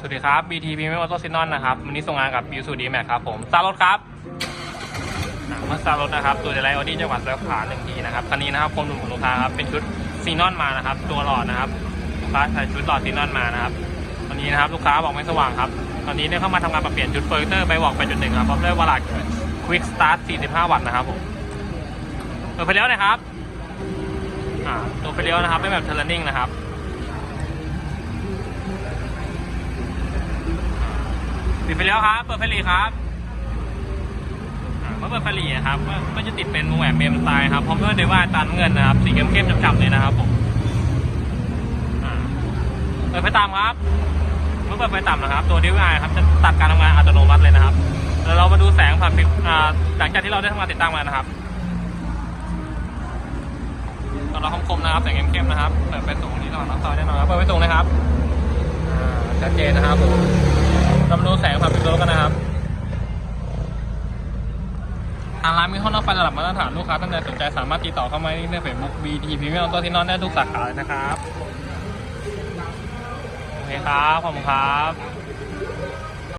สวัสดีครับ BT p r e m i u m Auto s y n o n นะครับ วันนี้ส่งงานกับ b ิวสูดีแม็กครับผมสตาร์รถครับอ่าเมื่อสตาร์รถนะครับ ตัวเดลัยออดี้จังหวัดสงขลาหนึ่งทีนะครับ คันนี้นะครับความหนุ่มของลูกค้าครับ เป็นชุดซีนอนมานะครับ ตัวหลอดนะครับลูกค้าใส่ชุดหลอดซีนอนมานะครับตอนนี้นะครับลูกค้าบอกไม่สว่างครับ ตอนนี้ได้เข้ามาทำการปรับเปลี่ยนชุดเฟอร์เตอร์ไปบอกไปจุดหนึ่งครับพร้อมด้วยวาลาดควิกสตาร์ท45 วัตต์นะครับผมเปิดไปแล้วนะครับอ่าตัวไปเลี้ยวนะครับเป็นแบบเทเลนิ่งนะครับ ปิดไปแล้วครับ เปิดไฟหลีครับเมื่อเปิดไฟหลีนะครับก็จะติดเป็นวงแหวนเมมสไตล์ครับพร้อมด้วยเดว่าตามเงินนะครับ สีเข้มๆจับๆเลยนะครับผมเปิดไฟต่ำครับ เมื่อเปิดไฟต่ำนะครับ ตัวดิวไอครับจะตัดการทำงานอัตโนมัติเลยนะครับแล้วเรามาดูแสงผ่านฟิล์มอ่าหลังจากที่เราได้ทำงานติดตั้งมานะครับตอนเราคมๆนะครับแสงเข้มๆนะครับ เปิดไฟสูงที่ระหว่างน้องซอยแน่นอนครับ เปิดไฟสูงเลยครับชัดเจนนะครับผม เรามาดูแสงผ่านเป็นรถกันนะครับ ทางร้านมีห้องรับไฟระดับมาตรฐานลูกค้าท่านใดสนใจสามารถติดต่อเข้ามาที่เฟซบุ๊ก BT p r e m i u m ตัวที่นอนได้ทุกสาขาเลยนะครับ โอเคครับ ขอบคุณครับ